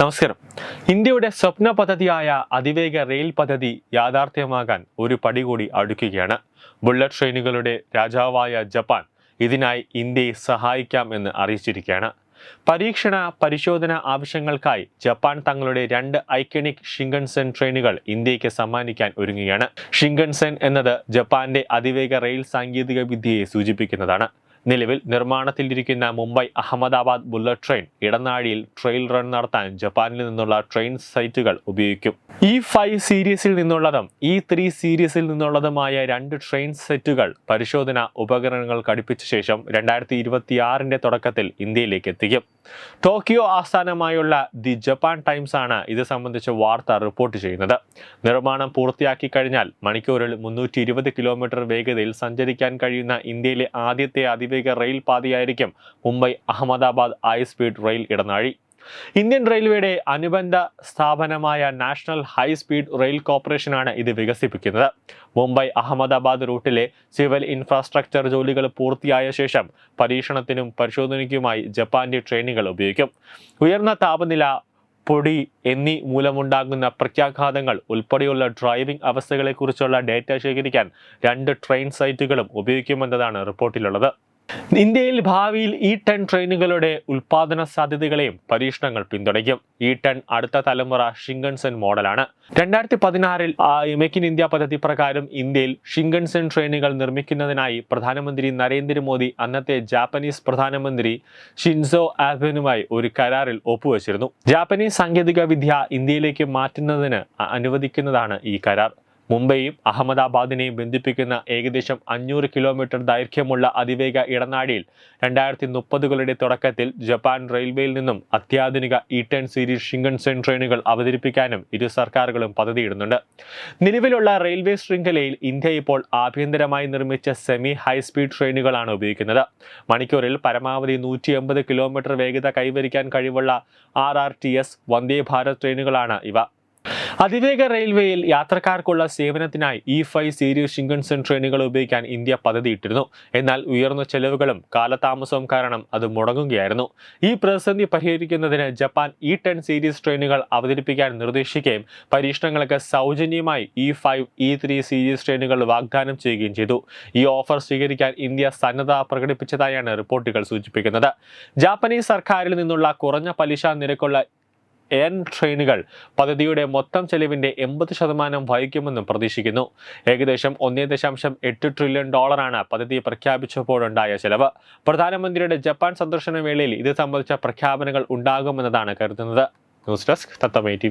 നമസ്കാരം. ഇന്ത്യയുടെ സ്വപ്ന പദ്ധതിയായ അതിവേഗ റെയിൽ പദ്ധതി യാഥാർത്ഥ്യമാകാൻ ഒരു പടി കൂടി അടുക്കുകയാണ്. ബുള്ളറ്റ് ട്രെയിനുകളുടെ രാജാവായ ജപ്പാൻ ഇതിനായി ഇന്ത്യയെ സഹായിക്കാം എന്ന് അറിയിച്ചിരിക്കുകയാണ്. പരീക്ഷണ പരിശോധന ആവശ്യങ്ങൾക്കായി ജപ്പാൻ തങ്ങളുടെ രണ്ട് ഐക്കണിക് ഷിങ്കൻസെൻ ട്രെയിനുകൾ ഇന്ത്യയ്ക്ക് സമ്മാനിക്കാൻ ഒരുങ്ങുകയാണ്. ഷിങ്കൻസെൻ എന്നത് ജപ്പാന്റെ അതിവേഗ റെയിൽ സാങ്കേതിക വിദ്യയെ സൂചിപ്പിക്കുന്നതാണ്. നിലവിൽ നിർമ്മാണത്തിലിരിക്കുന്ന മുംബൈ അഹമ്മദാബാദ് ബുള്ളറ്റ് ട്രെയിൻ ഇടനാഴിയിൽ ട്രെയിൽ റൺ നടത്താൻ ജപ്പാനിൽ നിന്നുള്ള ട്രെയിൻ സൈറ്റുകൾ ഉപയോഗിക്കും. ഇ ഫൈവ് സീരീസിൽ നിന്നുള്ളതും ഇ ത്രീ സീരീസിൽ നിന്നുള്ളതുമായ രണ്ട് ട്രെയിൻ സെറ്റുകൾ പരിശോധന ഉപകരണങ്ങൾ ഘടിപ്പിച്ച ശേഷം രണ്ടായിരത്തി ഇരുപത്തിയാറിന്റെ തുടക്കത്തിൽ ഇന്ത്യയിലേക്ക് എത്തിക്കും. ടോക്കിയോ ആസ്ഥാനമായുള്ള ദി ജപ്പാൻ ടൈംസ് ആണ് ഇത് സംബന്ധിച്ച വാർത്ത റിപ്പോർട്ട് ചെയ്യുന്നത്. നിർമ്മാണം പൂർത്തിയാക്കി കഴിഞ്ഞാൽ മണിക്കൂറിൽ മുന്നൂറ്റി കിലോമീറ്റർ വേഗതയിൽ സഞ്ചരിക്കാൻ കഴിയുന്ന ഇന്ത്യയിലെ ആദ്യത്തെ അതിവേഗ rail പാതയായിരിക്കും Mumbai Ahmedabad high speed rail ഇടനാഴി. ഇന്ത്യൻ റെയിൽവേയുടെ അനുബന്ധ സ്ഥാപനമായ നാഷണൽ ഹൈ സ്പീഡ് റെയിൽ കോർപ്പറേഷനാണ് ഇത് വികസിപ്പിക്കുന്നത്. മുംബൈ അഹമ്മദാബാദ് റൂട്ടിലെ സിവിൽ ഇൻഫ്രാസ്ട്രക്ചർ ജോലികൾ പൂർത്തിയായ ശേഷം പരീക്ഷണത്തിനും പരിശോധനയ്ക്കുമായി ജപ്പാന്റെ ട്രെയിനുകൾ ഉപയോഗിക്കും. ഉയർന്ന താപനില പൊടി എന്നീ മൂലമുണ്ടാകുന്ന പ്രത്യാഘാതങ്ങൾ ഉൾപ്പെടെയുള്ള ഡ്രൈവിംഗ് അവസ്ഥകളെക്കുറിച്ചുള്ള ഡാറ്റ ശേഖരിക്കാൻ രണ്ട് ട്രെയിൻ സൈറ്റുകളും ഉപയോഗിക്കുമെന്നതാണ് റിപ്പോർട്ടിലുള്ളത്. ഇന്ത്യയിൽ ഭാവിയിൽ ഇ ടെൻ ട്രെയിനുകളുടെ ഉൽപാദന സാധ്യതകളെയും പരീക്ഷണങ്ങൾ പിന്തുണയ്ക്കും. ഇ ടെൻ അടുത്ത തലമുറ ഷിങ്കൺസെൻ മോഡലാണ്. രണ്ടായിരത്തി പതിനാറിൽ മേക്ക് ഇൻ ഇന്ത്യ പദ്ധതി പ്രകാരം ഇന്ത്യയിൽ ഷിങ്കൺസെൻ ട്രെയിനുകൾ നിർമ്മിക്കുന്നതിനായി പ്രധാനമന്ത്രി നരേന്ദ്രമോദി അന്നത്തെ ജാപ്പനീസ് പ്രധാനമന്ത്രി ഷിൻസോ ആബനുമായി ഒരു കരാറിൽ ഒപ്പുവച്ചിരുന്നു. ജാപ്പനീസ് സാങ്കേതിക വിദ്യ ഇന്ത്യയിലേക്ക് മാറ്റുന്നതിന് അനുവദിക്കുന്നതാണ് ഈ കരാർ. മുംബൈയും അഹമ്മദാബാദിനെയും ബന്ധിപ്പിക്കുന്ന ഏകദേശം അഞ്ഞൂറ് കിലോമീറ്റർ ദൈർഘ്യമുള്ള അതിവേഗ ഇടനാഴിയിൽ രണ്ടായിരത്തി മുപ്പതുകളുടെ തുടക്കത്തിൽ ജപ്പാൻ റെയിൽവേയിൽ നിന്നും അത്യാധുനിക ഇ ടെൻ സീരീസ് ഷിങ്കൻസെൻ ട്രെയിനുകൾ അവതരിപ്പിക്കാനും ഇരു സർക്കാരുകളും പദ്ധതിയിടുന്നുണ്ട്. നിലവിലുള്ള റെയിൽവേ ശൃംഖലയിൽ ഇന്ത്യ ഇപ്പോൾ ആഭ്യന്തരമായി നിർമ്മിച്ച സെമി ഹൈസ്പീഡ് ട്രെയിനുകളാണ് ഉപയോഗിക്കുന്നത്. മണിക്കൂറിൽ പരമാവധി നൂറ്റി എൺപത് കിലോമീറ്റർ വേഗത കൈവരിക്കാൻ കഴിവുള്ള R R T S Vande Bharat ട്രെയിനുകളാണ് ഇവ. അതിവേഗ റെയിൽവേയിൽ യാത്രക്കാർക്കുള്ള സേവനത്തിനായി ഇ ഫൈവ് സീരീസ് ഷിങ്കൺസൺ ട്രെയിനുകൾ ഉപയോഗിക്കാൻ ഇന്ത്യ പദ്ധതിയിട്ടിരുന്നു. എന്നാൽ ഉയർന്ന ചെലവുകളും കാലതാമസവും കാരണം അത് മുടങ്ങുകയായിരുന്നു. ഈ പ്രതിസന്ധി പരിഹരിക്കുന്നതിന് ജപ്പാൻ ഇ ടെൻ സീരീസ് ട്രെയിനുകൾ അവതരിപ്പിക്കാൻ നിർദ്ദേശിക്കുകയും പരീക്ഷണങ്ങൾക്ക് സൗജന്യമായി E five E three series ട്രെയിനുകൾ വാഗ്ദാനം ചെയ്യുകയും ചെയ്തു. ഈ ഓഫർ സ്വീകരിക്കാൻ ഇന്ത്യ സന്നദ്ധ പ്രകടിപ്പിച്ചതായാണ് റിപ്പോർട്ടുകൾ സൂചിപ്പിക്കുന്നത്. ജാപ്പനീസ് സർക്കാരിൽ നിന്നുള്ള കുറഞ്ഞ പലിശ നിരക്കുള്ള എയർ ട്രെയിനുകൾ പദ്ധതിയുടെ മൊത്തം ചെലവിന്റെ എൺപത് ശതമാനം വഹിക്കുമെന്നും പ്രതീക്ഷിക്കുന്നു. ഏകദേശം ഒന്നേ ദശാംശം എട്ട് ട്രില്യൺ ഡോളറാണ് പദ്ധതി പ്രഖ്യാപിച്ചപ്പോഴുണ്ടായ ചെലവ്. പ്രധാനമന്ത്രിയുടെ ജപ്പാൻ സന്ദർശന വേളയിൽ ഇത് സംബന്ധിച്ച പ്രഖ്യാപനങ്ങൾ ഉണ്ടാകുമെന്നതാണ് കരുതുന്നത്. News desk തത്തമേ T